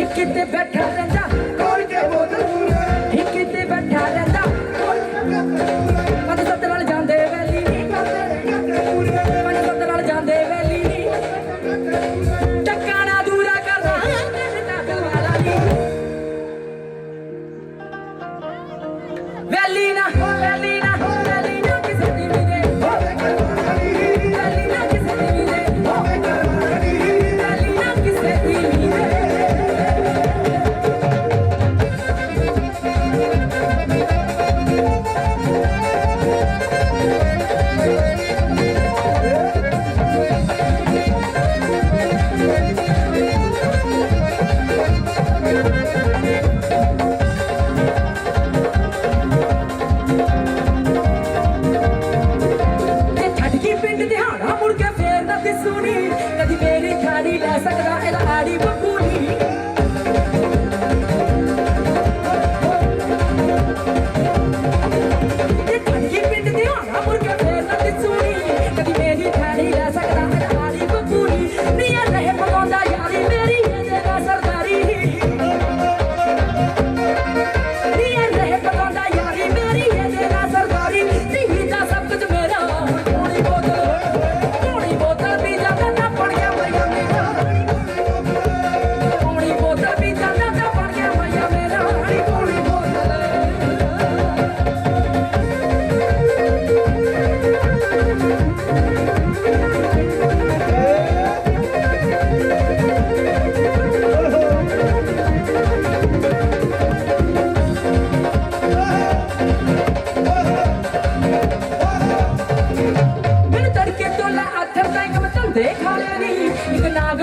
ਇੱਕ ਤੇ ਬੈਠਾ ਰਹਿੰਦਾ, ਕੋਈ ਤੇ ਬੋਤਲ ਇੱਕ ਤੇ ਬੈਠਾ ਰਹਿੰਦਾ, ਕੋਈ ਪੰਜ ਸੱਤ ਨਾਲ ਜਾਂਦੇ ਵੈਲੀ। ਪੰਜ ਸੱਤ ਨਾਲ ਜਾਂਦੇ ਵੈਲੀ। ਟੱਕਾਣਾ ਦੂਰਾ ਕਰਦਾ ਵੈਲੀ ਨਾ ਸਕਦਾ ਇਹਦਾ ਆੜੀ ਬੱਬੂ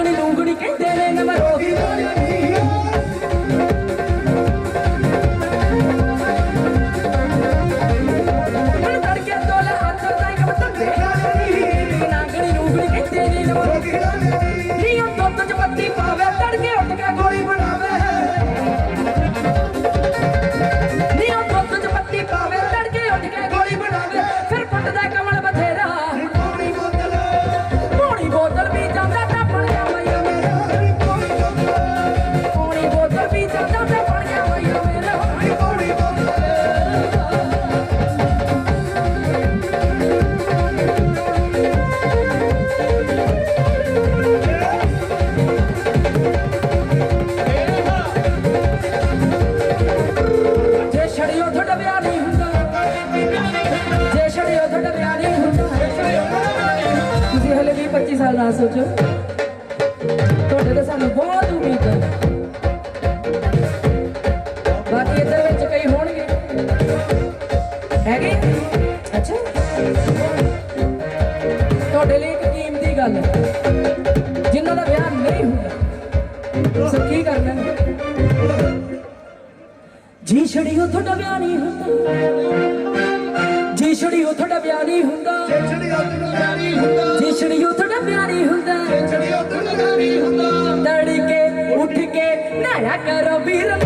నంగుని లుంగుని కెట్టేరే నమరో ਸਾਲ ਦਾ ਸੋਚੋ। ਤੁਹਾਡੇ ਤੇ ਸਾਨੂੰ ਬਹੁਤ ਉਮੀਦ ਹੈ। ਬਾਕੀ ਇੱਧਰ ਵਿੱਚ ਕਈ ਹੋਣਗੇ। ਹੈਗੇ? ਅੱਛਾ। ਤੁਹਾਡੇ ਲਈ ਇੱਕ ਕੀਮਤੀ ਗੱਲ ਹੈ। ਜਿਨ੍ਹਾਂ ਦਾ ਵਿਆਹ ਨਹੀਂ ਹੁੰਦਾ। ਸੋ ਕੀ ਕਰਨਾ ਜੀ ਛੜੀਓ ਤੁਹਾਡਾ ਵਿਆਹ ਨਹੀਂ ਹੁੰਦਾ। ਜੀ ਛੜੀਓ ਤੁਹਾਡਾ ਵਿਆਹ ਨਹੀਂ ਹੁੰਦਾ। வீரம்